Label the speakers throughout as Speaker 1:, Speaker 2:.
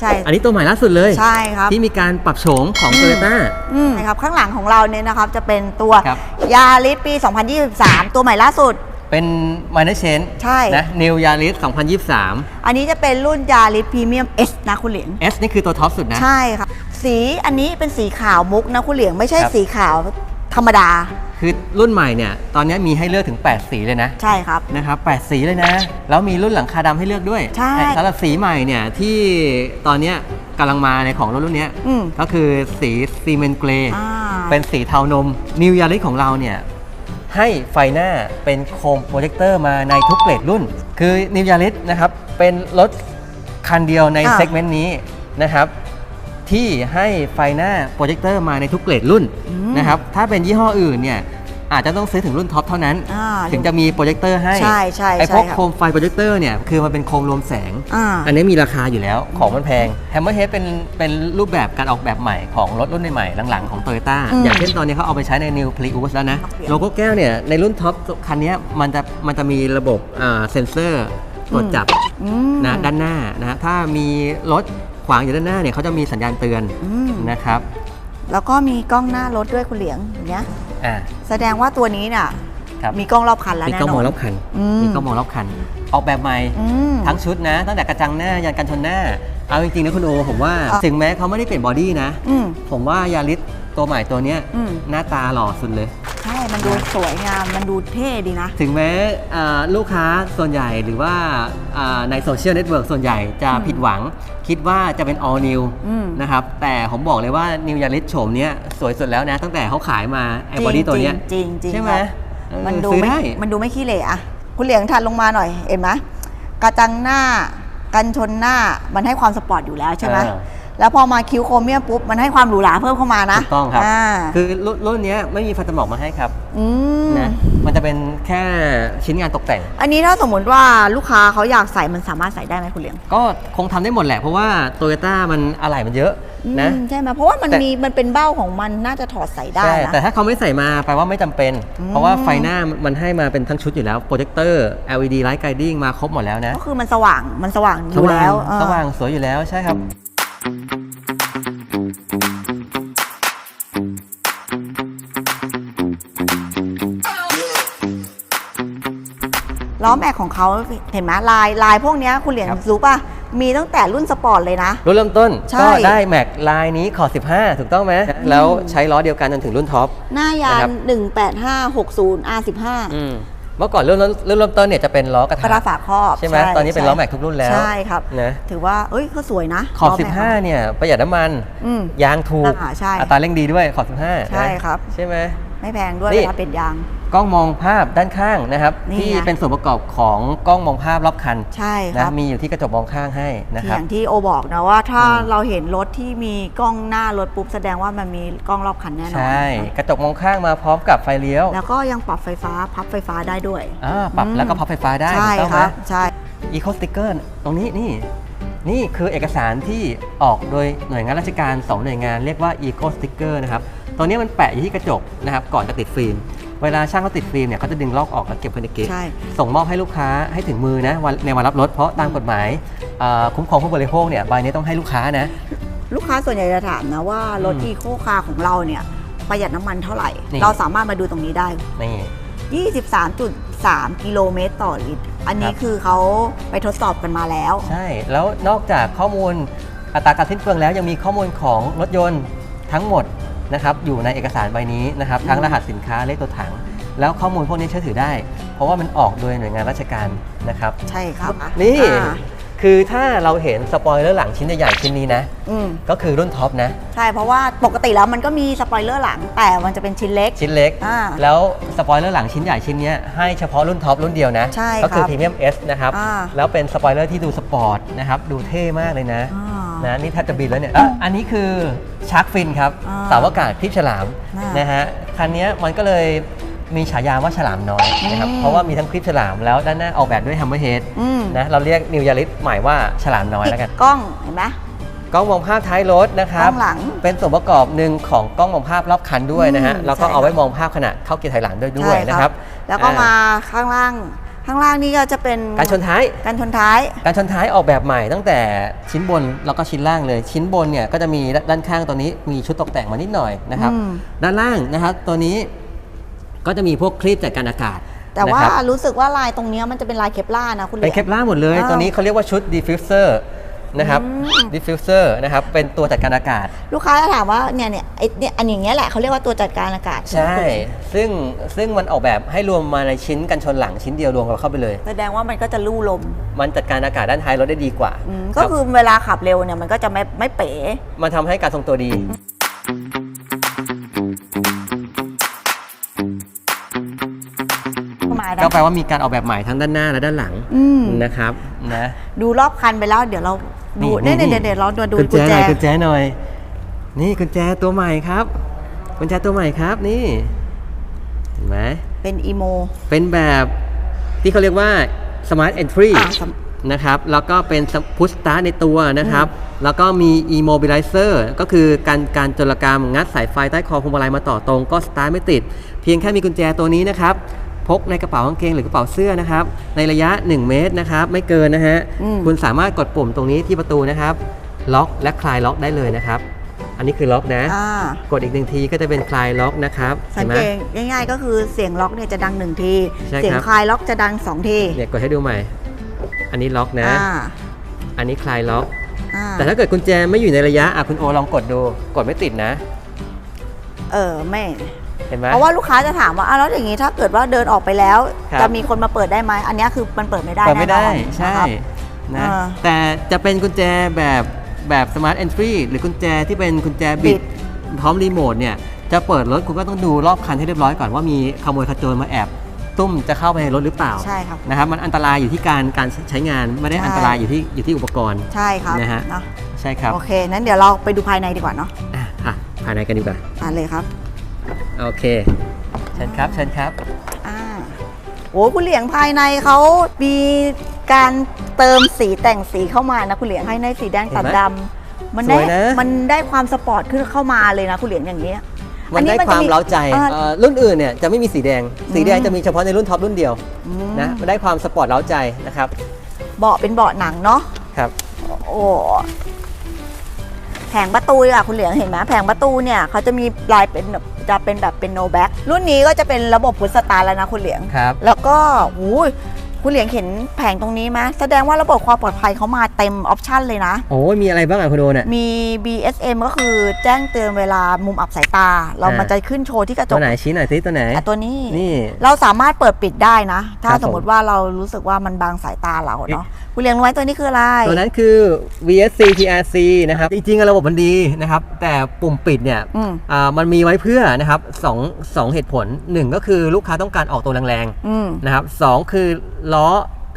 Speaker 1: ใช่
Speaker 2: อันนี้ตัวใหม่ล่าสุดเลย
Speaker 1: ใช่ครับ
Speaker 2: ที่มีการปรับโฉมของ
Speaker 1: อืม
Speaker 2: โตโยต้า
Speaker 1: อืมนะครับข้างหลังของเราเนี่ยนะครับจะเป็นตัว
Speaker 2: ครับ
Speaker 1: ยาริสปี 2023 ตัวใหม่ล่าสุด
Speaker 2: เป็น minor change
Speaker 1: ใช่
Speaker 2: นะ New Yaris 2023
Speaker 1: อันนี้จะเป็นรุ่นยาริสพรีเมียม S นะคุณเหลียง
Speaker 2: S นี่คือตัวท็อปสุดนะ
Speaker 1: ใช่ครับ สีอันนี้เป็นสีขาวมุกนะคุณเหลียงไม่ใช่
Speaker 2: ครับ
Speaker 1: สีขาว ธรรมดา
Speaker 2: คือรุ่นใหม่เนี่ยตอนนี้มีให้เลือกถึง 8 สีเลยนะ
Speaker 1: ใช่ครับ
Speaker 2: นะครับ8สีเลยนะ แล้วมีรุ่นหลังคาดำให้เลือกด้วย
Speaker 1: ใช่
Speaker 2: สำหรับสีใหม่เนี่ยที่ตอนเนี้ยกำลังมาในของรถรุ่นเนี้ย
Speaker 1: อืม
Speaker 2: ก็คือสีซีเมนต์เกรย์
Speaker 1: อ่า
Speaker 2: เป็นสีเทานม New Yaris ของเราเนี่ยให้ไฟหน้าเป็นโคมโปรเจคเตอร์มาในทุกเกรดรุ่น คือ New Yaris นะครับเป็นรถคันเดียวใน
Speaker 1: อ่า
Speaker 2: เซกเมนต์นี้นะครับ ที่ให้ไฟหน้าโปรเจคเตอร์มาในทุกเกรดรุ่น
Speaker 1: อืม
Speaker 2: นะครับถ้าเป็นยี่ห้ออื่นเนี่ยอาจจะต้องซื้อถึงรุ่นท็อปเท่านั้น
Speaker 1: อ่า
Speaker 2: ถึงจะมีโปรเจคเตอร์ให้
Speaker 1: ใช่ใช่
Speaker 2: ไอ้พวก
Speaker 1: ใช่ครับ
Speaker 2: โคมไฟโปรเจคเตอร์เนี่ยคือมันเป็นโคมรวมแสง
Speaker 1: อ่า
Speaker 2: อันนี้มีราคาอยู่แล้วของมันแพง Hammerhead เป็นเป็นรูปแบบการออกแบบใหม่ของรถรุ่นใหม่ๆหลังๆของ Toyota
Speaker 1: อืม
Speaker 2: อย่างเช่นตอนนี้เขาเอาไปใช้ใน New Prius แล้วนะ
Speaker 1: เปลี่ยน
Speaker 2: โลโก้แก้วเนี่ยในรุ่นท็อปคันนี้มันจะมันจะมีระบบอ่าเซ็นเซอร์ตรวจจับ
Speaker 1: อืม
Speaker 2: นะด้านหน้านะถ้ามีรถ ขวางอยู่ด้านหน้าเนี่ยเขาจะมีสัญญาณเตือน
Speaker 1: อืม
Speaker 2: นะครับ
Speaker 1: แล้วก็มีกล้องหน้ารถด้วยคุณเหลียงอย่างเงี้ย
Speaker 2: อ่า
Speaker 1: แสดงว่าตัวนี้น่ะ
Speaker 2: ครับ
Speaker 1: มีกล้องรอบคันแล้ว
Speaker 2: มี
Speaker 1: แน่
Speaker 2: กล้อง
Speaker 1: น
Speaker 2: ม
Speaker 1: อ
Speaker 2: อง
Speaker 1: น
Speaker 2: รอบคัน
Speaker 1: อืม
Speaker 2: มีกล้องมองรอบคัน ออกแบบใหม่
Speaker 1: อืม
Speaker 2: ทั้งชุดนะ ตั้งแต่กระจังหน้า ยันกันชนหน้า เอาจริงๆนะคุณโอ ผมว่า
Speaker 1: อะ
Speaker 2: ถึงแม้เขาไม่ได้เปลี่ยนบอดี้นะ
Speaker 1: อืม
Speaker 2: ผมว่ายาริสตัวใหม่ตัวเนี้ย
Speaker 1: อืม
Speaker 2: หน้าตาหล่อสุดเลย
Speaker 1: ใช่ มันดูสวยงาม มันดูเท่ดีนะ
Speaker 2: ถึงแม้อ่าลูกค้าส่วนใหญ่หรือว่าอ่าในโซเชียลเน็ตเวิร์กส่วนใหญ่จะ
Speaker 1: อืม
Speaker 2: ผิดหวัง คิดว่าจะเป็น all new
Speaker 1: อืม
Speaker 2: นะครับ แต่ผมบอกเลยว่า New Yaris โฉมเนี้ยสวยสุดแล้วนะ ตั้งแต่เขาขายมาไอ้บอดี้ตัวเนี้ย
Speaker 1: จริงจริงๆ
Speaker 2: ใช่ไหม
Speaker 1: ครับ
Speaker 2: เออ
Speaker 1: มันดู
Speaker 2: ซื้อ
Speaker 1: ไม่
Speaker 2: ได้
Speaker 1: มันดูไม่ขี้เหร่อะคุณเหลียงถัดลงมาหน่อย เห็นไหมกระจังหน้า กันชนหน้า มันให้ความสปอร์ตอยู่แล้วใช่ไหม
Speaker 2: อ่า
Speaker 1: แล้วพอมาคิ้วโครเมียมปุ๊บ มันให้ความหรูหราเพิ่มเข้ามานะ
Speaker 2: ถูกต้องครับาคือรุ่นรุ่นเนี้ยไม่มีไฟสมองมาให้ครับ
Speaker 1: อืม
Speaker 2: นะมันจะเป็นแค่ชิ้นงานตกแต่ง
Speaker 1: อันนี้ถ้าสมมติว่าลูกค้าเขาอยากใส่มันสามารถใส่ได้ไหมคุณเหลียง
Speaker 2: ก็คงทำได้หมดแหละ เพราะว่าโตโยต้ามันอะไหล่มันเยอะนะ
Speaker 1: อืมใช่ไหมเพราะว่ามัน
Speaker 2: แต่
Speaker 1: มีมันเป็นเบ้าของมันน่าจะถอดใส่ได้
Speaker 2: ใช่
Speaker 1: นะ
Speaker 2: แต่ถ้าเขาไม่ใส่มาแปลว่าไม่จำเป็น
Speaker 1: อืม
Speaker 2: เพราะว่าไฟหน้ามันให้มาเป็นทั้งชุดอยู่แล้วโปรเจคเตอร์ LED Light Guiding มาครบหมดแล้วนะ
Speaker 1: ก็คือมันสว่างมันสว่างอยู่แล้วเออ
Speaker 2: สว่างสวยอยู่แล้วใช่ครับ
Speaker 1: ล้อแม็กของเขาเห็นไหมลายลายพวกเนี้ยคุณเหลียง
Speaker 2: ครับ
Speaker 1: รู้ป่ะ มีตั้งแต่รุ่นสปอร์ตเลยนะ
Speaker 2: รุ่นเริ่มต้น
Speaker 1: ใช่
Speaker 2: ก็ได้แม็กลายนี้ขอ 15 ถูกต้องไหมแล้วใช้ล้อเดียวกันจนถึงรุ่นท็อป
Speaker 1: หน้ายา
Speaker 2: นะครั
Speaker 1: น
Speaker 2: บ
Speaker 1: 18560 R15
Speaker 2: อืม เมื่อก่อนรุ่นรุ่นรุ่นเริ่มต้นเนี่ยจะเป็นล้อกระ
Speaker 1: กระดา
Speaker 2: ทะ
Speaker 1: ฝาครอบ
Speaker 2: ใช่ไหมตอนนี้เป็นล้อแม็กทุกรุ่นแล้ว
Speaker 1: ใช่ครับ
Speaker 2: นะ
Speaker 1: ถือว่าเอ้ยก็สวยนะ
Speaker 2: ขอบ
Speaker 1: ล้แม็ก
Speaker 2: 15 เนี่ยประหยัดน้ำมัน
Speaker 1: อืม
Speaker 2: ยางถูก
Speaker 1: อ่าใช่
Speaker 2: อัตราเร่งดีด้วยขอบ 15
Speaker 1: ใช่ครับ
Speaker 2: ใช่ไหม
Speaker 1: ไม่แพงด้วย
Speaker 2: นี่
Speaker 1: เวลาเปลี่ยนยาง
Speaker 2: กล้องมองภาพด้านข้างนะครับ
Speaker 1: นี่
Speaker 2: ที่
Speaker 1: ไง
Speaker 2: เป็นส่วนประกอบของกล้องมองภาพรอบคัน
Speaker 1: ใช่ค
Speaker 2: นะ
Speaker 1: รับ
Speaker 2: มีอยู่ที่กระจกมองข้างให้นะ
Speaker 1: ที่
Speaker 2: ค
Speaker 1: อ
Speaker 2: รับ
Speaker 1: ย่างที่โอบอกนะว่าถ้า
Speaker 2: อืม
Speaker 1: เราเห็นรถที่มีกล้องหน้ารถปุ๊บแสดงว่ามันมีกล้องรอบคันแน่นอน
Speaker 2: ใช่กระจกมองข้างมาพร้อมกับไฟเลี้ยว
Speaker 1: แล้วก็ยังปรับไฟฟ้าพับไฟฟ้าได้ด้วย
Speaker 2: อ่าปรับ
Speaker 1: อืม
Speaker 2: แล้วก็พับไฟฟ้าได้
Speaker 1: ใช่
Speaker 2: ถูกต้อง
Speaker 1: ค
Speaker 2: ไหม
Speaker 1: รับใช่
Speaker 2: อีโคสติกเกอร์ตรงนี้นี่ นี่คือเอกสารที่ออกโดยหน่วยงานราชการ 2 หน่วยงานเรียกว่า Eco Sticker นะครับตัวนี้มันแปะอยู่ที่กระจกนะครับก่อนจะติดฟิล์ม เวลาช่างเขาติดฟิล์มเนี่ยเขาจะดึงลอกออกแล้วเก็บไว้ในเก๊ะ
Speaker 1: ใช่
Speaker 2: ส่งมอบให้ลูกค้าให้ถึงมือนะวันในวันรับรถเพราะตามกฎหมายอ่าคุ้มครองผู้บริโภคเนี่ยใบนี้ต้องให้ลูกค้านะ
Speaker 1: ลูกค้าส่วนใหญ่จะถามนะว่ารถ
Speaker 2: อืม
Speaker 1: อีโคคาร์ของเราเนี่ยประหยัดน้ำมันเท่าไหร่
Speaker 2: นี่
Speaker 1: เราสามารถมาดูตรงนี้ได้
Speaker 2: นี่
Speaker 1: 23.3 กิโลเมตรต่อลิตร อันนี้
Speaker 2: ครับ
Speaker 1: คือเขาไปทดสอบกันมาแล้ว
Speaker 2: ใช่แล้วนอกจากข้อมูลอัตราการสิ้นเปลืองแล้วยังมีข้อมูลของรถยนต์ทั้งหมด นะครับอยู่ในเอกสารใบนี้นะครับทั้งรหัสสินค้าเลขตัวถัง แล้วข้อมูลพวกนี้เชื่อถือได้ เพราะว่ามันออกโดยหน่วยงานราชการนะครับ
Speaker 1: ใช่ครับ
Speaker 2: นี่
Speaker 1: อ่า
Speaker 2: คือถ้าเราเห็นสปอยเลอร์หลังชิ้นใหญ่ๆชิ้นนี้นะ
Speaker 1: อืม
Speaker 2: ก็คือรุ่นท็อปนะ
Speaker 1: ใช่เพราะว่าปกติแล้วมันก็มีสปอยเลอร์หลังแต่มันจะเป็นชิ้นเล็ก
Speaker 2: ชิ้นเล็ก
Speaker 1: อ่า
Speaker 2: แล้วสปอยเลอร์หลังชิ้นใหญ่ชิ้นเนี้ยให้เฉพาะรุ่นท็อปรุ่นเดียวนะ
Speaker 1: ใช่
Speaker 2: ก็คือ
Speaker 1: ครับ
Speaker 2: พรีเมียม S นะครับ
Speaker 1: อ่า
Speaker 2: แล้วเป็นสปอยเลอร์ที่ดูสปอร์ตนะครับดูเท่มากเลยนะ
Speaker 1: อ่า
Speaker 2: นะนี่แทบจะบินแล้วเนี่ยอะอันนี้คือชาร์กฟินครับ
Speaker 1: อ่า
Speaker 2: เสาวอากาศคลิปฉลาม
Speaker 1: อ่าน
Speaker 2: นะฮะคันเนี้ยมันก็เลยมีฉายาว่าฉลามน้อยนะครับ
Speaker 1: อืม
Speaker 2: เพราะว่ามีทั้งคลิปฉลามแล้วด้านหน้าออกแบบด้วย Hammerhead
Speaker 1: อืม
Speaker 2: นะเราเรียกนิวยาริสใหม่ว่าฉลามน้อยแล้วกัน
Speaker 1: กล้องเห็นไหม
Speaker 2: กล้องมองภาพท้ายรถนะครับ
Speaker 1: กล้องหลัง
Speaker 2: เป็นส่วนประกอบหนึ่งของกล้องมองภาพรอบคันด้วยนะฮะ
Speaker 1: อืม
Speaker 2: แล้วก็
Speaker 1: ใช่
Speaker 2: เอาไว้
Speaker 1: ครับ
Speaker 2: มองภาพขณะเข้าเกียร์ถอยหลังด้วยด้วย
Speaker 1: ใช่
Speaker 2: นะครับ
Speaker 1: แล้วก็
Speaker 2: อ่
Speaker 1: มาข้างล่าง ข้างล่างนี่ก็จะเป็น
Speaker 2: การชนท้าย
Speaker 1: การชนท้าย
Speaker 2: การชนท้ายออกแบบใหม่ตั้งแต่ชิ้นบนแล้วก็ชิ้นล่างเลย ชิ้นบนเนี่ยก็จะมีด้านข้างตัวนี้มีชุดตกแต่งมานิดหน่อยนะครับ
Speaker 1: อืม
Speaker 2: ด้านล่างนะครับตัวนี้ก็จะมีพวกคลิปจัดการอากาศ
Speaker 1: แต่ว่า
Speaker 2: นะครับ
Speaker 1: รู้สึกว่าลายตรงเนี้ยมันจะเป็นลายเคปล่าร์นะคุณเหลี
Speaker 2: เป็
Speaker 1: ย
Speaker 2: น
Speaker 1: ง
Speaker 2: เคปล่าร์หมดเลย
Speaker 1: อ้าว
Speaker 2: ตัวนี้เขาเรียกว่าชุดดิฟฟิวเซอร์ นะครับ
Speaker 1: อืม
Speaker 2: ดิฟฟิวเซอร์นะครับเป็นตัวจัดการอากาศ
Speaker 1: ลูกค้าจะถามว่าเนี่ยเนี่ยไอเนี่ยอันอย่างเงี้ยแหละเขาเรียกว่าตัวจัดการอากาศ
Speaker 2: ใช่ ซึ่งซึ่งมันออกแบบให้รวมมาในชิ้นกันชนหลังชิ้นเดียวรวมกันเข้าไปเลย
Speaker 1: แสดงว่ามันก็จะลู่ลม
Speaker 2: มันจัดการอากาศด้านท้ายรถได้ดีกว่า
Speaker 1: อืม
Speaker 2: รั
Speaker 1: ก็
Speaker 2: บ
Speaker 1: คือเวลาขับเร็วเนี่ยมันก็จะไม่ไม่เป๋
Speaker 2: มันทำให้การทรงตัวดี
Speaker 1: เข้ามาได้
Speaker 2: ก็แปลว่ามีการออกแบบใหม่ทั้งด้านหน้าและด้านหลัง
Speaker 1: อืม
Speaker 2: นะครับนะ
Speaker 1: ดูรอบคันไปแล้วเดี๋ยวเรา ดู
Speaker 2: นี่
Speaker 1: เนี่ย
Speaker 2: นี่
Speaker 1: เดี๋ยวเดี๋ยวเราดูดู
Speaker 2: กุญ
Speaker 1: กุญ
Speaker 2: แจ
Speaker 1: แจ
Speaker 2: หน่อยกุญแจหน่อย นี่กุญแจตัวใหม่ครับกุญแจตัวใหม่ครับนี่เห็นไหม
Speaker 1: เป็นอีโม
Speaker 2: เป็นแบบที่เขาเรียกว่า Smart Entry
Speaker 1: อ่าสำ
Speaker 2: นะครับ แล้วก็เป็น Push Start ในตัวนะครับ แล้วก็มี Immobilizer ก็คือการการจรกรรมงัดสายไฟใต้คอพวงมาลัยมาต่อตรงก็สตาร์ทไม่ติด เพียงแค่มีกุญแจตัวนี้นะครับ พกในกระเป๋ากางเกงหรือกระเป๋าเสื้อนะครับ ในระยะ 1 เมตรนะครับ ไม่เกินนะฮะ
Speaker 1: อืม
Speaker 2: คุณสามารถกดปุ่มตรงนี้ที่ประตูนะครับ ล็อกและคลายล็อกได้เลยนะครับ อันนี้คือล็อกนะ
Speaker 1: อ่าก
Speaker 2: ดอีกหนึ่งทีก็จะเป็นคลายล็อกนะครับ
Speaker 1: สั
Speaker 2: เห็
Speaker 1: ง
Speaker 2: นไหม
Speaker 1: เกตง่ายๆ ก็คือเสียงล็อกเนี่ยจะดังหนึ่งที
Speaker 2: ใช่ครับ
Speaker 1: เสียงคลายล็อกจะดังสองที
Speaker 2: เนี่ยกดให้ดูใหม่ อันนี้ล็อกนะ
Speaker 1: อ่า
Speaker 2: อันนี้คลายล็อก
Speaker 1: อ่า
Speaker 2: แต่ถ้าเกิดกุญแจไม่อยู่ในระยะอะคุณโอลองกดดู กดไม่ติดนะ
Speaker 1: เออไม่
Speaker 2: เห็นไหม
Speaker 1: เพราะว่าลูกค้าจะถามว่าอ้าวแล้วอย่างนี้ถ้าเกิดว่าเดินออกไปแล้ว
Speaker 2: ครับ
Speaker 1: จะมีคนมาเปิดได้ไหมอันเนี้ยคือมันเปิดไม่ได้
Speaker 2: เปิดไม่ได้
Speaker 1: แน่นอน
Speaker 2: ใช่
Speaker 1: นะครับ
Speaker 2: นะ
Speaker 1: อ่า
Speaker 2: แต่จะเป็นกุญแจแบบแบบ smart entry หรือกุญแจที่เป็นกุญแจบิด
Speaker 1: บิด
Speaker 2: พร้อมรีโมทเนี่ย จะเปิดรถคุณก็ต้องดูรอบคันให้เรียบร้อยก่อนว่ามีขโมยขโจรมาแอบ ตุ้มจะเข้าไปในรถหรือเปล่า
Speaker 1: ใช่ครับ
Speaker 2: นะครับมันอันตรายอยู่ที่การการใช้งานไม่ได้
Speaker 1: ใช่
Speaker 2: อันตรายอยู่ที่อยู่ที่อุปกรณ์
Speaker 1: ใช่ครับ
Speaker 2: นะฮะ
Speaker 1: เนอะ
Speaker 2: ใช่ครับ
Speaker 1: โอเคนั้นเดี๋ยวเราไปดูภายในดีกว่าเนาะ
Speaker 2: อะอะภายในกันดีกว่า
Speaker 1: อ่านเลยครับ
Speaker 2: โอเค เชิญครับ เชิญครับ
Speaker 1: อ่าโอ้คุณเหลียงภายในเขามีการเติมสีแต่งสีเข้ามานะคุณเหลียงภายในสีแดงตัด
Speaker 2: เห็นไหม
Speaker 1: ดำมันได้
Speaker 2: สวยนะ
Speaker 1: มันได้ความสปอร์ตขึ้นเข้ามาเลยนะคุณเหลียงอย่างนี้ย
Speaker 2: มันได้
Speaker 1: อั
Speaker 2: ความ
Speaker 1: จะ
Speaker 2: เล้าใจ
Speaker 1: อ่
Speaker 2: เอ่อรุ่นอื่นเนี่ยจะไม่มีสีแดง สีแดง
Speaker 1: อืม
Speaker 2: จะมีเฉพาะในรุ่นท็อปรุ่นเดียว
Speaker 1: อืม
Speaker 2: นะ มันได้ความสปอร์ตเล้าใจนะครับ
Speaker 1: เบาะเป็นเบาะหนังเนาะ
Speaker 2: ครับ
Speaker 1: โอ้แผงประตูอะคุณเหลียงเห็นไหมแผงประตูเนี่ยเขาจะมีลายเป็นแบบจะเป็นแบบเป็นโนแบ็กรุ่นนี้ก็จะเป็นระบบพุทสตาร์แล้วนะคุณเหลียง
Speaker 2: ครับ
Speaker 1: แล้วก็หูย คุณเหลียงเห็นแผงตรงนี้ไหมแสดงว่าระบบความปลอดภัยเขามาเต็มออปชันเลยนะ
Speaker 2: โอ้ยมีอะไรบ้างอะคุณโดเนี่ย
Speaker 1: มี BSM ก็คือแจ้งเตือนเวลามุมอับสายตา เรา
Speaker 2: อ่ามั
Speaker 1: มันจะขึ้นโชว์ที่กระจ
Speaker 2: ตัว
Speaker 1: ก
Speaker 2: ไหนชี้หน่อยสิตัวไหน
Speaker 1: อะตัวนี้
Speaker 2: นี่
Speaker 1: เราสามารถเปิดปิดได้นะ ถ้า
Speaker 2: ครับ
Speaker 1: สมมติว่าเรารู้สึกว่ามันบังสายตาเราเนาะคุณเหลียงรู้ไหมตัวนี้คืออะไร
Speaker 2: ตัวนั้นคือ VSC TRC นะครับ จริงๆอะระบบมันดีนะครับ แต่ปุ่มปิดเนี่ย
Speaker 1: อืม
Speaker 2: อ่ามันมีไว้เพื่อนะครับสองสองเหตุผลหนึ่งก็คือลูกค้าต้องการออกตัวแรง
Speaker 1: อืม
Speaker 2: ๆนะครับสองคือล้อ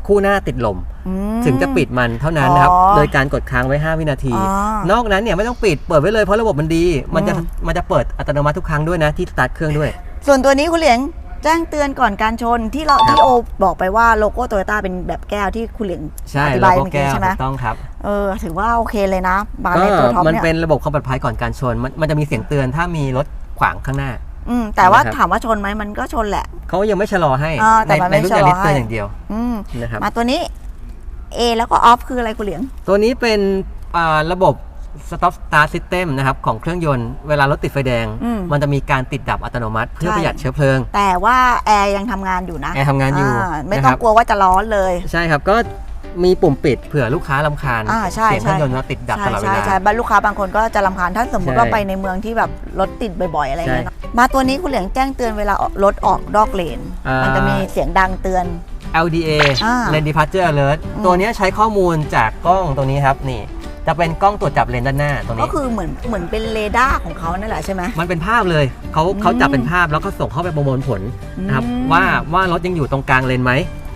Speaker 2: คู่หน้าติดลม
Speaker 1: อืม
Speaker 2: ถึงจะปิดมันเท่านั้นนะครับ
Speaker 1: อ๋อ
Speaker 2: โดยการกดค้างไว้ 5 วินาที
Speaker 1: อ๋อน
Speaker 2: อกนั้นเนี่ยไม่ต้องปิดเปิดไว้เลยเพราะระบบมันดี มันจะ
Speaker 1: อืม
Speaker 2: มันจะเปิดอัตโนมัติทุกครั้งด้วยนะที่สตาร์ทเครื่องด้วย
Speaker 1: ส่วนตัวนี้คุณเหลียงแจ้งเตือนก่อนการชนที่เรา
Speaker 2: ครับ
Speaker 1: ที่โอบอกไปว่าโลโก้โตโยต้าเป็นแบบแก้วที่คุณเหลียง
Speaker 2: ใช่
Speaker 1: อธิ
Speaker 2: โล
Speaker 1: บาย
Speaker 2: โก้
Speaker 1: เมื่อ
Speaker 2: แก้
Speaker 1: กี้
Speaker 2: ว
Speaker 1: ใช่ไหม
Speaker 2: ถูกต้องครับ
Speaker 1: เออถือว่าโอเคเลยนะมา
Speaker 2: ก็
Speaker 1: ในตัวท็อป
Speaker 2: มัน
Speaker 1: เนี่ย
Speaker 2: เป็นระบบความปลอดภัยก่อนการชนมันมันจะมีเสียงเตือนถ้ามีรถขวางข้างหน้า
Speaker 1: อืมแต่ว่า
Speaker 2: นะครับ
Speaker 1: ถามว่าชนไหมมันก็ชนแหละ
Speaker 2: เขายังไม่ชะลอให้
Speaker 1: อ่าแต่
Speaker 2: ใน
Speaker 1: มัน
Speaker 2: ใน
Speaker 1: ไม่
Speaker 2: รุ่น
Speaker 1: ชะ
Speaker 2: ยา
Speaker 1: ลอ
Speaker 2: ริสเตือน
Speaker 1: ให้
Speaker 2: อย่างเดียว
Speaker 1: อืม
Speaker 2: นะครับ
Speaker 1: มาตัวนี้ A แล้วก็ออฟคืออะไรคุณเหลียง
Speaker 2: ตัวนี้เป็นอ่าระบบ stop start system นะครับของเครื่องยนต์เวลารถติดไฟแดง
Speaker 1: อืม
Speaker 2: มันจะมีการติดดับอัตโนมัติ เพื่อ
Speaker 1: ใช่
Speaker 2: ประหยัดเชื้อเพลิง
Speaker 1: แต่ว่าแอร์ยังทำงานอยู่นะ
Speaker 2: แอร์ทำงานอยู่
Speaker 1: ไม่
Speaker 2: นะ
Speaker 1: ต้
Speaker 2: ค
Speaker 1: อ
Speaker 2: รั
Speaker 1: ง
Speaker 2: บ
Speaker 1: กลัวว่าจะร้อนเลย
Speaker 2: ใช่ครับก็ มีปุ่มปิดเผื่อลูกค้าลำคาญ
Speaker 1: อ่าใช่
Speaker 2: เสียงเครื่อง
Speaker 1: ใช่
Speaker 2: ยนต์เราติดดับ
Speaker 1: ใช่
Speaker 2: ตลอดเว
Speaker 1: ใช่
Speaker 2: ลา
Speaker 1: ใช่บ้านลูกค้าบางคนก็จะรำคาญถ้าสมมติ
Speaker 2: ใช่
Speaker 1: ว่าไปในเมืองที่แบบรถติดบ่อยๆอะไรอย่างเงี้ย
Speaker 2: ใช่
Speaker 1: เนอะมาตัวนี้คุณเหลียงแจ้งเตือนเวลารถออกนอกเลน
Speaker 2: อ่ามั
Speaker 1: มันจะมีเสียงดังเตือน
Speaker 2: LDA
Speaker 1: อ่า
Speaker 2: Lane Departure Alert
Speaker 1: อืม
Speaker 2: ตัวนี้ใช้ข้อมูลจากกล้องตัวนี้ครับนี่ จะเป็นกล้องตรวจจับเลนด้านหน้าตรง
Speaker 1: ก็
Speaker 2: นี้
Speaker 1: คือเหมือนเหมือนเป็นเรดาร์ของเขานั่นแหละใช่ไหม
Speaker 2: มันเป็นภาพเลยเขา
Speaker 1: อืม
Speaker 2: เขาจับเป็นภาพแล้วก็ส่งเข้าไปประมวลผลนะครับ
Speaker 1: อืม
Speaker 2: ว่าว่ารถยังอยู่ตรงกลางเลนไหม
Speaker 1: อืม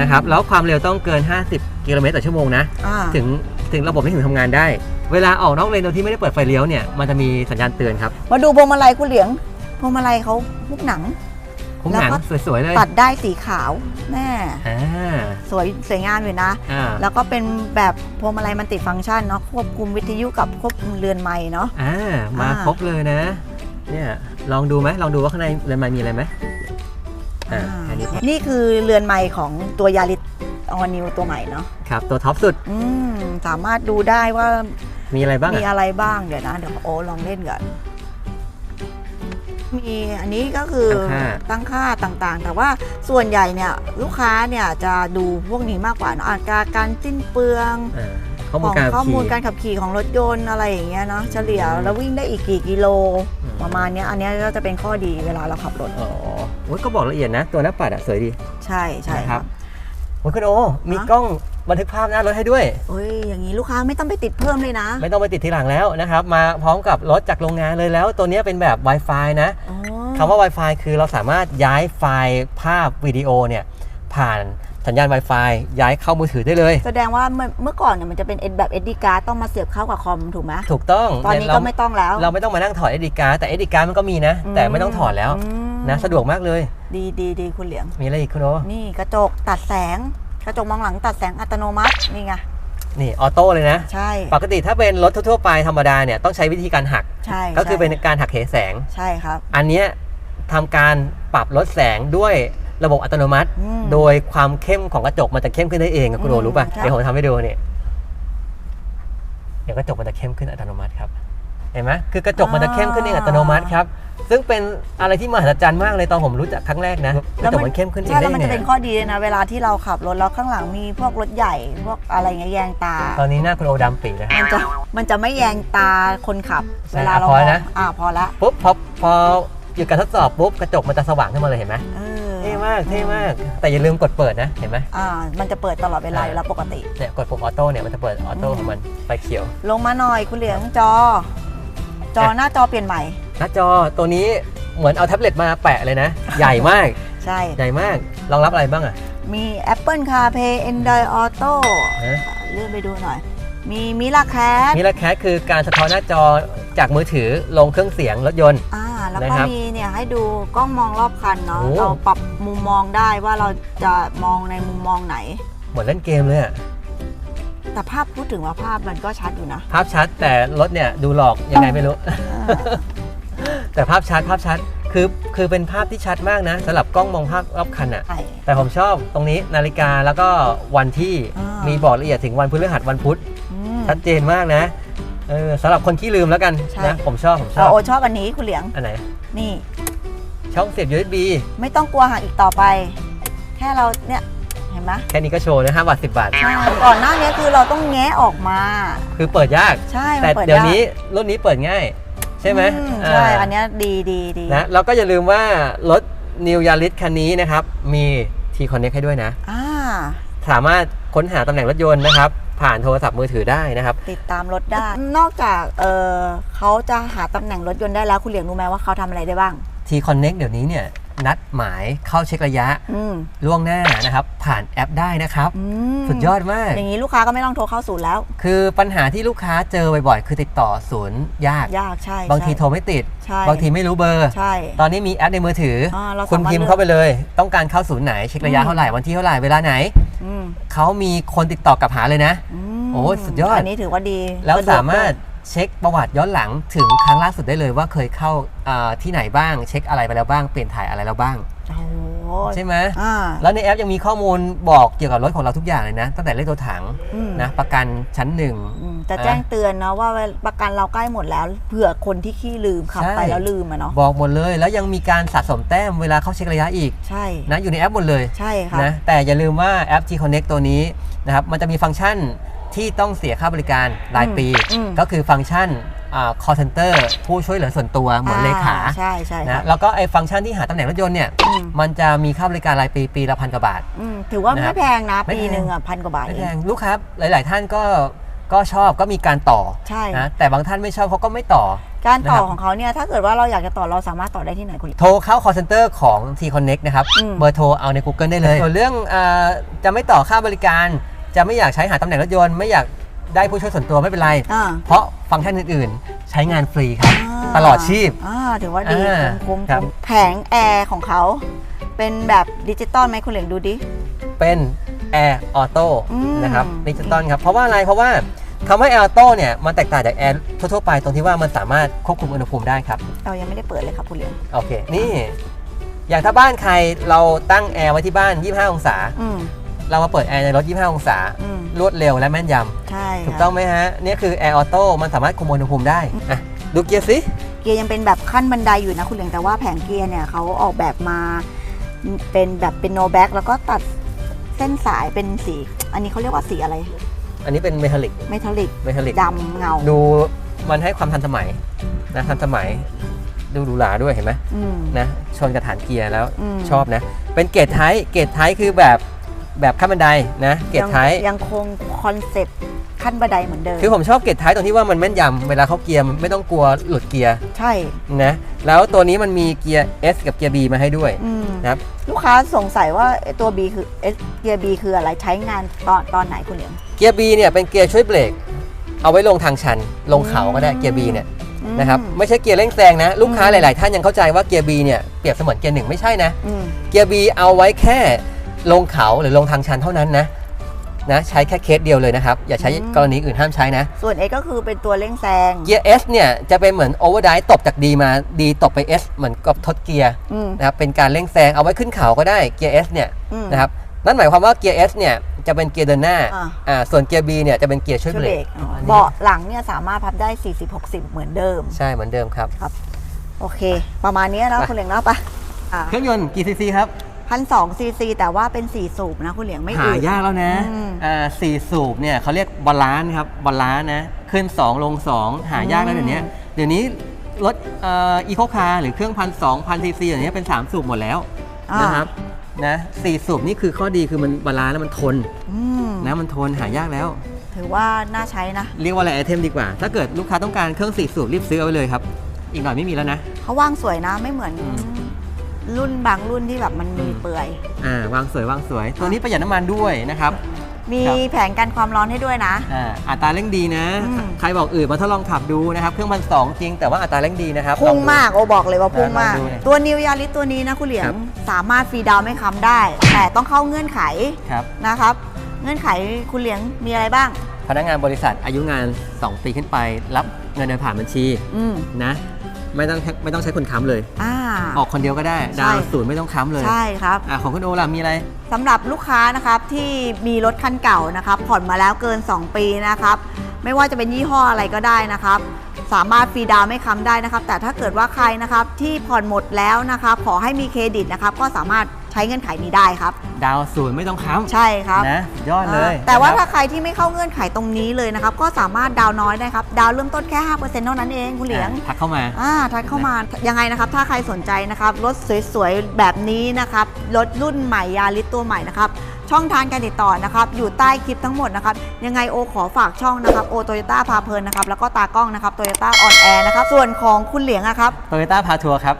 Speaker 2: นะครับแล้วความเร็วต้องเกิน 50 กิโลเมตรต่อชั่วโมงนะ
Speaker 1: อ่า
Speaker 2: ถึงถึงระบบนี้ถึงทำงานได้ เวลาออกนอกเลนโดยที่ไม่ได้เปิดไฟเลี้ยวเนี่ยมันจะมีสัญญาณเตือนครับ
Speaker 1: มาดูพวงมาลัยคุณเหลียงพวงมาลัยเขามุกหนัง
Speaker 2: คุ้มหนัง
Speaker 1: แล้วก็
Speaker 2: สวยๆเลย
Speaker 1: ตัดได้สีขาวแน่
Speaker 2: อ่า
Speaker 1: สวยสวยงามอยู่นะ
Speaker 2: อ่า
Speaker 1: แล้วก็เป็นแบบพวงมาลัยมันติดฟังก์ชันเนาะควบคุมวิทยุกับควบคุมเรือนไม้เนาะ
Speaker 2: อ่ามา
Speaker 1: อ่า
Speaker 2: ครบเลยนะเนี่ยลองดูไหมลองดูว่าข้างในเลนส์มันมีอะไรไหม อ่าแค่นี้พอ
Speaker 1: นี่คือเรือนใหม่ของตัวยาริสออนิวตัวใหม่เนาะ
Speaker 2: ครับ ตัวท็อปสุด
Speaker 1: อืมสามารถดูได้ว่า
Speaker 2: มีอะไรบ้าง
Speaker 1: มี
Speaker 2: อะ
Speaker 1: อะไรบ้างเดี๋ยวนะเดี๋ยวโอ้ลองเล่นก่อนมีอันนี้ก็คือ
Speaker 2: ตั้งค่า
Speaker 1: ตั้งค่าต่างๆ แต่ว่าส่วนใหญ่เนี่ยลูกค้าเนี่ยจะดูพวกนี้มากกว่าเนอะอาการการสิ้นเปลือง
Speaker 2: อ่าข้อ
Speaker 1: ข
Speaker 2: มูล
Speaker 1: อง
Speaker 2: การ
Speaker 1: ข้อมูล
Speaker 2: ขี่
Speaker 1: การขับขี่ของรถยนต์อะไรอย่างเงี้ยเนาะเฉลี่ยแล้ววิ่งได้อีกกี่กิโล
Speaker 2: อืม
Speaker 1: ประมาณเนี้ยอันเนี้ยก็จะเป็นข้อดีเวลาเราขับรถ
Speaker 2: อ๋อโอ้ยก็บอกละเอียดนะ ตัวหน้าปัดอะสวยดี
Speaker 1: ใช่ใช่
Speaker 2: นะ
Speaker 1: ค
Speaker 2: ครั
Speaker 1: รับบ
Speaker 2: โอ้ยคุณโอมี
Speaker 1: ฮะ
Speaker 2: กล้องบันทึกภาพหน้ารถให้ด้วย
Speaker 1: เอ้ยอย่างนี้ลูกค้าไม่ต้องไปติดเพิ่มเลยนะ
Speaker 2: ไม่ต้องไปติดทีหลังแล้วนะครับ มาพร้อมกับรถจากโรงงานเลยแล้ว ตัวเนี้ยเป็นแบบ Wi-Fi นะ
Speaker 1: อ๋อ
Speaker 2: คำว่า Wi-Fi คือเราสามารถย้ายไฟล์ภาพวิดีโอเนี่ยผ่าน สัญญาณ Wi-Fi ย้ายเข้ามือถือได้เลย
Speaker 1: แสดงว่าเมื่อเมื่อก่อนเนี่ยมันจะเป็นแบบ SD card ต้องมาเสียบเข้ากับคอมถูกไหม
Speaker 2: ถูกต้อง
Speaker 1: ตอนนี้
Speaker 2: เย
Speaker 1: ก็
Speaker 2: เรา
Speaker 1: ไม่ต้องแล้ว
Speaker 2: เราไม่ต้องมานั่งถอด SD card แต่ SD card มันก็มีนะ แต่ไม่ต้องถอดแล้ว
Speaker 1: อืม
Speaker 2: นะสะดวกมากเลย
Speaker 1: ดีดีดีคุณเหลียง
Speaker 2: มีอะไรอีกคุณโอ
Speaker 1: นี่กระจกตัดแสง กระจกมองหลังตัดแสงอัตโนมัตินี่ไง
Speaker 2: นี่ออโต้เลยนะ
Speaker 1: ใช่
Speaker 2: ปกติถ้าเป็นรถทั่วๆไปธรรมดาเนี่ยต้องใช้วิธีการหัก
Speaker 1: ใช่
Speaker 2: ก็คือเป็น
Speaker 1: ใช่
Speaker 2: การหักเหแสง
Speaker 1: ใช่ครับ
Speaker 2: อันเนี้ยทำการปรับลดแสงด้วย ระบบอัตโนมัติ
Speaker 1: อืม
Speaker 2: โดยความเข้มของกระจกมันจะเข้มขึ้นได้เองอะคุณโอ
Speaker 1: อืม
Speaker 2: รู้ป่ะ
Speaker 1: ครับ
Speaker 2: เดี๋ยวผมทำให้ดูเนี่ยเดี๋ยวกระจกมันจะเข้มขึ้นอัตโนมัติครับ เห็นไหมคือกระจกมันจะเข้มขึ้นเองอัตโนมัติครับ ซึ่งเป็นอะไรที่มหัศจรรย์มากเลยตอนผมรู้จักครั้งแรกนะกระจกมันเข้มขึ้นเอง
Speaker 1: ใช่
Speaker 2: ได้
Speaker 1: แล้วมัน
Speaker 2: ไง
Speaker 1: จะเป็นข้อดีเลยนะ เวลาที่เราขับรถแล้วข้างหลังมีพวกรถใหญ่ พวกอะไรเงี้ยแยงตา
Speaker 2: ตอนนี้หน้าคุณโอดำปีเลย
Speaker 1: มันจะมันจะไม่แยงตาคนขับ
Speaker 2: ใช่
Speaker 1: เวลาเรา
Speaker 2: อะพอ
Speaker 1: มอง
Speaker 2: นะ
Speaker 1: อ่าพอละ
Speaker 2: ปุ๊บพอพอ หยุดการทดสอบปุ๊บกระจกมันจะสว่างขึ้นมาเลยเห็นไหม
Speaker 1: เออ
Speaker 2: เท่มากเท่มาก แต่อย่าลืมกดเปิดนะเห็นไหม
Speaker 1: อ่ามันจะเปิดตลอดเวลาอยู่แล้วปกติ
Speaker 2: เนี่ยกดปุ่มออโต้เนี่ยมันจะเปิดออโต้ของมันไฟเขียว
Speaker 1: ลงมาหน่อยคุณเหลียงจอ จอหน้าจอเปลี่ยนใหม่
Speaker 2: หน้าจอตัวนี้เหมือนเอาแท็บเล็ตมาแปะเลยนะ ใหญ่มาก
Speaker 1: ใช่
Speaker 2: ใหญ่มากรองรับอะไรบ้างอะ
Speaker 1: มี Apple CarPlay Android Auto
Speaker 2: ฮะ
Speaker 1: เลื่อนไปดูหน่อย มีมิราแคส
Speaker 2: มิราแคสคือการสะท้อนหน้าจอจากมือถือลงเครื่องเสียงรถยนต์
Speaker 1: อ่า แล้ว
Speaker 2: นะ
Speaker 1: ก็
Speaker 2: ครับ
Speaker 1: มีเนี่ยให้ดูกล้องมองรอบคันเนาะ
Speaker 2: โอ้
Speaker 1: เราปรับมุมมองได้ว่าเราจะมองในมุมมองไหน
Speaker 2: เหมือนเล่นเกมเลยอะ
Speaker 1: แต่ภาพพูดถึงว่าภาพมันก็ชัดอยู่นะ
Speaker 2: ภาพชัดแต่รถเนี่ยดูหลอกยังไงไม่รู้
Speaker 1: อ่า
Speaker 2: แต่ภาพชัดภาพชัดคือคือเป็นภาพที่ชัดมากนะสำหรับกล้องมองภาพรอบคันอะ
Speaker 1: ใช่
Speaker 2: แต่ผมชอบตรงนี้นาฬิกาแล้วก็วันที่
Speaker 1: อ่ามี
Speaker 2: มีบอกละเอียดถึงวันพฤหัสวันพุธ
Speaker 1: อืม
Speaker 2: ชัดเจนมากนะ เออสำหรับคนขี้ลืมแล้วกัน
Speaker 1: ใช่
Speaker 2: นะผมชอบผมช
Speaker 1: เรา
Speaker 2: อบ
Speaker 1: โอชอบอันนี้คุณเหลียง
Speaker 2: อันไหน
Speaker 1: นี่
Speaker 2: ช่องเสียบ USB
Speaker 1: ไม่ต้องกลัวหักอีกต่อไป แค่เราเนี่ยเห็นไหม
Speaker 2: แค่นี้ก็โชว์นะ5บาท10บาท
Speaker 1: ใช่ก่อนหน้านี้คือเราต้องแงะออกมา
Speaker 2: คือเปิดยาก
Speaker 1: ใช่มั
Speaker 2: แต่
Speaker 1: ปิ
Speaker 2: เดี๋ยวา
Speaker 1: ก
Speaker 2: นี้รุ่นนี้เปิดง่าย ใช่ไหม
Speaker 1: อื
Speaker 2: อ่า
Speaker 1: ใช่อันเนี้ยดีดีดี
Speaker 2: นะแล้วก็อย่าลืมว่ารถ New Yaris คันนี้นะครับ มี T Connect ให้ด้วยนะ
Speaker 1: อ่า
Speaker 2: สามารถค้นหาตำแหน่งรถยนต์นะครับ ผ่านโทรศัพท์มือถือได้นะครับ
Speaker 1: ติดตามรถได้ นอกจากเออเขาจะหาตำแหน่งรถยนต์ได้แล้วคุณเหลียงรู้ไหมว่าเขาทำอะไรได้บ้าง
Speaker 2: T Connect เดี๋ยวนี้เนี่ยนัดหมายเข้าเช็คระยะ
Speaker 1: อืม
Speaker 2: ล่วงหน้านะครับ ผ่านแอปได้นะครับ
Speaker 1: อืม
Speaker 2: สุดยอดมาก
Speaker 1: อย่างนี้ลูกค้าก็ไม่ต้องโทรเข้าศูนย์แล้ว
Speaker 2: คือปัญหาที่ลูกค้าเจอบ่อยๆ คือติดต่อศูนย์ยาก
Speaker 1: ยากใช่
Speaker 2: บางที
Speaker 1: ใช่
Speaker 2: โทรไม่ติด
Speaker 1: ใช่
Speaker 2: บางทีไม่รู้เบอร์
Speaker 1: ใช่
Speaker 2: ตอนนี้มีแอปในมือถืออา
Speaker 1: เรา
Speaker 2: คุณ
Speaker 1: สามารถ
Speaker 2: พิมพ์
Speaker 1: เลือก
Speaker 2: เข้าไปเลย ต้องการเข้าศูนย์ไหนเช็คระยะ
Speaker 1: อืม
Speaker 2: เท่าไหร่วันที่เท่าไหร่เวลาไหน
Speaker 1: อืม
Speaker 2: เขามีคนติดต่อกลับหาเลยนะ
Speaker 1: ม
Speaker 2: โอ้สุดยอด
Speaker 1: อันนี้ถือว่าดี
Speaker 2: แล้วะ
Speaker 1: ดก
Speaker 2: สามารถ
Speaker 1: ด้วย
Speaker 2: เช็คประวัติย้อนหลังถึงครั้งล่าสุดได้เลยว่าเคยเข้าอ่าที่ไหนบ้าง เช็คอะไรไปแล้วบ้าง เปลี่ยนถ่ายอะไรแล้วบ้าง
Speaker 1: โอ้โห
Speaker 2: ใช่ไหม
Speaker 1: อ่า
Speaker 2: แล้วในแอปยังมีข้อมูลบอกเกี่ยวกับรถของเราทุกอย่างเลยนะ ตั้งแต่เลขตัวถัง
Speaker 1: อืม
Speaker 2: นะประกันชั้นหนึ่ง
Speaker 1: อืมจะแจ้งเตือนเนาะว่าประกันเราใกล้หมดแล้วเผื่อคนที่ขี้ลืมขับ
Speaker 2: ใช่
Speaker 1: ไปแล้วลืมอะเนาะ
Speaker 2: บอกหมดเลยแล้วยังมีการสะสมแต้มเวลาเข้าเช็คระยะอีก
Speaker 1: ใช่
Speaker 2: นะอยู่ในแอปหมดเลย
Speaker 1: ใช่ค่ะ
Speaker 2: นะแต่อย่าลืมว่าแอป T Connect ตัวนี้นะครับมันจะมีฟังก์ชันที่ต้องเสียค่าบริการรายปี
Speaker 1: อืม
Speaker 2: ก็คือฟังก์ชันอ่า call center ผู้ช่วยเหลือส่วนตัวเหมือนเลขา
Speaker 1: ใช่ใช่
Speaker 2: นะแล้วก็ไอ้ฟังก์ชันที่หาตำแหน่งรถยนต์เนี่ย
Speaker 1: อืม
Speaker 2: มันจะมีค่าบริการรายปีปีละพันกว่าบาท
Speaker 1: อืมถือว่า
Speaker 2: นะครับ
Speaker 1: ไม่แพงนะ
Speaker 2: ไม่
Speaker 1: ปี
Speaker 2: แพง
Speaker 1: หนึ่งอะพันกว่าบาท
Speaker 2: ไม่
Speaker 1: เอ
Speaker 2: แพ
Speaker 1: ง
Speaker 2: งลูกค้าหลาย ๆ ท่านก็ก็ชอบก็มีการต่อ
Speaker 1: ใช่
Speaker 2: นะแต่บางท่านไม่ชอบเขาก็ไม่ต่อ
Speaker 1: การต่อ
Speaker 2: นะครับ
Speaker 1: ของเขาเนี่ยถ้าเกิดว่าเราอยากจะต่อเราสามารถต่อได้ที่ไหนคุณลิ
Speaker 2: โทรเข้า call center ของ T Connect นะครับ
Speaker 1: อืม
Speaker 2: เบอร์โทรเอาใน Google ได้เลยส่วนเรื่องอาจะไม่ต่อค่าบริการ จะไม่อยากใช้หาตำแหน่งรถยนต์ไม่อยาก ได้ผู้ช่วยส่วนตัวไม่เป็นไร
Speaker 1: อ่า
Speaker 2: เพราะฟังก์ชันอื่นๆ ใช้งานฟรีครับ
Speaker 1: อ่า
Speaker 2: ตลอดชีพ
Speaker 1: อ่าถือว่าดี
Speaker 2: อ่า
Speaker 1: คุ้ม
Speaker 2: ครับ
Speaker 1: คุ้มแผงแอร์ของเขาเป็นแบบดิจิตอลไหมคุณเหลียงดูดิ
Speaker 2: เป็น Air Auto
Speaker 1: อืม
Speaker 2: นะครับดิจิตอลครับ เพราะว่าอะไรเพราะว่าคำว่า Air Auto เนี่ยมันแตกต่างจาก Air ทั่วๆไปตรงที่ว่ามันสามารถควบคุมอุณหภูมิได้ครับ
Speaker 1: เรายังไม่ได้เปิดเลยครับคุณเหลียง
Speaker 2: โอเค นี่ อย่างถ้าบ้านใครเราตั้งแอร์ไว้ที่บ้าน 25 องศา
Speaker 1: อืม
Speaker 2: เรามาเปิดแอร์ในรถ 25 องศา
Speaker 1: อืม
Speaker 2: รวดเร็วและแม่นย
Speaker 1: ใช่ำ
Speaker 2: ถูก
Speaker 1: ค่ะ
Speaker 2: ต้องไหมฮะนี่คือแอร์ออโต้มันสามารถคุมอุณหภูมิได้ อะ ดูเกียร์สิ
Speaker 1: เกียร์ยังเป็นแบบขั้นบันไดอยู่นะคุณเหลียงแต่ว่าแผงเกียร์เนี่ยเขาออกแบบมาเป็นแบบเป็นโนแบ็กแล้วก็ตัดเส้นสายเป็นสี อันนี้เขาเรียกว่าสีอะไร
Speaker 2: อันนี้เป็นเมทัลลิก
Speaker 1: เมทัลลิก
Speaker 2: เมทัลลิก
Speaker 1: ดำเงา
Speaker 2: ดูมันให้ความทันสมัยนะทันสมัย ดูหรูหราด้วยเห็นไหม
Speaker 1: อืม
Speaker 2: นะ ชนกับฐานเกียร์แล้ว
Speaker 1: อืม
Speaker 2: ชอบนะ เป็นเกรดไทป์เกรดไทป์คือแบบ แบบขั้นบันไดนะเกรดไทป์
Speaker 1: ยังยังคงคอนเซปต์ขั้นบันไดเหมือนเดิม
Speaker 2: คือผมชอบเกรดไทป์ตรงที่ว่ามันแม่นยำเวลาเขาเกียร์มันไม่ต้องกลัวหลุดเกียร์
Speaker 1: ใช่
Speaker 2: นะแล้วตัวนี้มันมีเกียร์ S กับเกียร์ B มาให้ด้วย
Speaker 1: อืม
Speaker 2: นะครับ
Speaker 1: ลูกค้าสงสัยว่าไอ้ตัว B คือเอสเกียร์ B คืออะไรใช้งานตอนตอนไหนคุณเหลียง
Speaker 2: เกียร์ B เนี่ยเป็นเกียร์ช่วยเบรกเอาไว้ลงทางชันลงเขาก็ได้เกียร์ B เนี่ย
Speaker 1: อืม
Speaker 2: นะครับไม่ใช่เกียร์เร่งแซงนะ ลูกค้า
Speaker 1: อืม
Speaker 2: หลาย ๆ ท่านยังเข้าใจว่าเกียร์ B เนี่ยเปรียบเสมือนเกียร์หนึ่งไม่ใช่นะ
Speaker 1: อืม
Speaker 2: เกียร์ B เอาไว้แค่ ลงเขาหรือลงทางชันเท่านั้นนะนะใช้แค่เคสเดียวเลยนะครับ อย่าใช้
Speaker 1: อืม
Speaker 2: กรณีอื่นห้ามใช้นะ
Speaker 1: ส่วน X ก็คือเป็นตัวเร่งแซง
Speaker 2: เกียร์ S เนี่ยจะเป็นเหมือนโอเวอร์ไดตบจาก D มา D ตบไป S เหมือนกับทดเกียร์
Speaker 1: อืม
Speaker 2: นะครับเป็นการเร่งแซงเอาไว้ขึ้นเขาก็ได้เกียร์ S เนี่ย
Speaker 1: อืม
Speaker 2: นะครับนั่นหมายความว่าเกียร์ S เนี่ยจะเป็นเกียร์เดินหน้า
Speaker 1: อ่า
Speaker 2: อ่าส่วนเกียร์ B เนี่ยจะเป็นเกียร์ช่วย
Speaker 1: ช่วย
Speaker 2: เบร
Speaker 1: เบร
Speaker 2: ก
Speaker 1: กอ๋อ
Speaker 2: อันนี้
Speaker 1: เบาะหลังเนี่ยสามารถพับได้ 40-60 เหมือนเดิม
Speaker 2: ใช่เหมือนเดิมครับ
Speaker 1: โอเค ประมาณนี้แล้ว
Speaker 2: ไป
Speaker 1: คุณเหลียงเนาะปะ
Speaker 2: เครื่องยนต์กี่ซีซีครับ
Speaker 1: พันสองซีซีแต่ว่าเป็น4สูบนะคุณเหลียงไม่
Speaker 2: หา
Speaker 1: อืด
Speaker 2: ยากแล้วนะ
Speaker 1: อืม
Speaker 2: อ่าสี่สูบเนี่ยเขาเรียกบาลานซ์ครับบาลานซ์นะขึ้น 2 ลง 2 หายากแล้วเดี๋ยวนี้เดี๋ยวนี้รถอีโคคาร์หรือเครื่องพันสองพันซีซีอย่างนี้ยเป็น 3 สูบหมดแล้ว
Speaker 1: อ่าน
Speaker 2: นะครับนะสี่สูบนี่คือข้อดีคือมันบาลานซ์แล้วมันทน
Speaker 1: อืม
Speaker 2: นะมันทนหายากแล้ว
Speaker 1: ถือว่าน่าใช้นะ
Speaker 2: เรียกว่าอะไรไอเทมดีกว่า ถ้าเกิดลูกค้าต้องการเครื่องสี่สูบรีบซื้อเอาไว้เลยครับ อีกหน่อยไม่มีแล้วนะ
Speaker 1: เขาว่างสวยนะไม่เหมือน
Speaker 2: อืม
Speaker 1: รุ่นบางรุ่นที่แบบมันมี
Speaker 2: อืม
Speaker 1: เปื่อย
Speaker 2: อ่าวางสวยวางสวย ตัวนี้ประหยัดน้ำมันด้วยนะครับ
Speaker 1: มี
Speaker 2: ครับ
Speaker 1: แผงกันความร้อนให้ด้วยนะ
Speaker 2: อ่าอัตราเร่งดีนะ
Speaker 1: อืม
Speaker 2: ใครบอกอื่นมาทดลองขับดูนะครับ เครื่องพันสองจริง แต่ว่าอัตราเร่งดีนะครับ
Speaker 1: พุ่ง
Speaker 2: ลอดู
Speaker 1: มากโอบอกเลยว่าพุ่งมาก
Speaker 2: ลองดูเนี่ย
Speaker 1: ตัวนิวยาริสตัวนี้นะคุณเหลีย
Speaker 2: ครั
Speaker 1: ง
Speaker 2: บ
Speaker 1: สามารถฟรีดาวน์ไม่ค้ำได้ แต่ต้องเข้าเงื่อนไข
Speaker 2: ครับ
Speaker 1: นะครับ เงื่อนไขคุณเหลียงมีอะไรบ้าง
Speaker 2: พนักงานบริษัทอายุงาน 2 ปีขึ้นไป รับเงินเดือนผ่านบัญชี
Speaker 1: อืม
Speaker 2: นะ ไม่ต้องไม่ต้องใช้คนค้ำเลย
Speaker 1: อ่า
Speaker 2: ออกคนเดียวก็ได้
Speaker 1: ใช่
Speaker 2: ดาวน์ศูนย์ไม่ต้องค้ำเลย
Speaker 1: ใช่ครับ
Speaker 2: อ่าของคุณโอล่ะมีอะไร
Speaker 1: สำหรับลูกค้านะครับที่มีรถคันเก่านะครับ ผ่อนมาแล้วเกิน 2 ปีนะครับ ไม่ว่าจะเป็นยี่ห้ออะไรก็ได้นะครับ สามารถฟรีดาวน์ไม่ค้ำได้นะครับ แต่ถ้าเกิดว่าใครนะครับที่ผ่อนหมดแล้วนะครับขอให้มีเครดิตนะครับ ก็สามารถ ใช้เงื่อนไขนี้ได้ครับ
Speaker 2: ดาวน์ศูนย์ไม่ต้องค้ำ
Speaker 1: ใช่ครับ
Speaker 2: นะสุดยอดเลย
Speaker 1: อ่าแต่ว่า
Speaker 2: นะค
Speaker 1: ถ้า
Speaker 2: รับ
Speaker 1: ใครที่ไม่เข้าเงื่อนไขตรงนี้เลยนะครับ ก็สามารถดาวน์น้อยได้ครับดาวน์เริ่มต้นแค่5%เท่านั้นเองคุณเหลียง
Speaker 2: อ่าทักเข้ามา
Speaker 1: อ่าทักเข้ามายังไงนะครับ ถ้าใครสนใจนะครับรถสวยๆแบบนี้นะครับรถรุ่นใหม่ยาริสตัวใหม่นะครับช่องทางการติดต่อนะครับอยู่ใต้คลิปทั้งหมดนะครับยังไงโอขอฝากช่องนะครับโอโตโยต้าพาเพลินนะครับแล้วก็ตากล้องนะครับโตโยต้าออนแอร์นะครับส่วนของคุณเหลียงอะครับ
Speaker 2: โตโยต้าพาทัวร์ครับ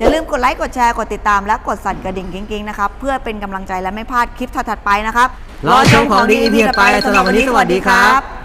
Speaker 1: อย่าลืมกดไลค์กดแชร์กดติดตามและกดสั่นกระดิ่งกิ๊งๆนะครับเพื่อเป็นกำลังใจและไม่พลาดคลิปถัดๆไปนะครับ
Speaker 2: รอชมของดี EP ถัดไปสำหรับวันนี้สวัสดีครับ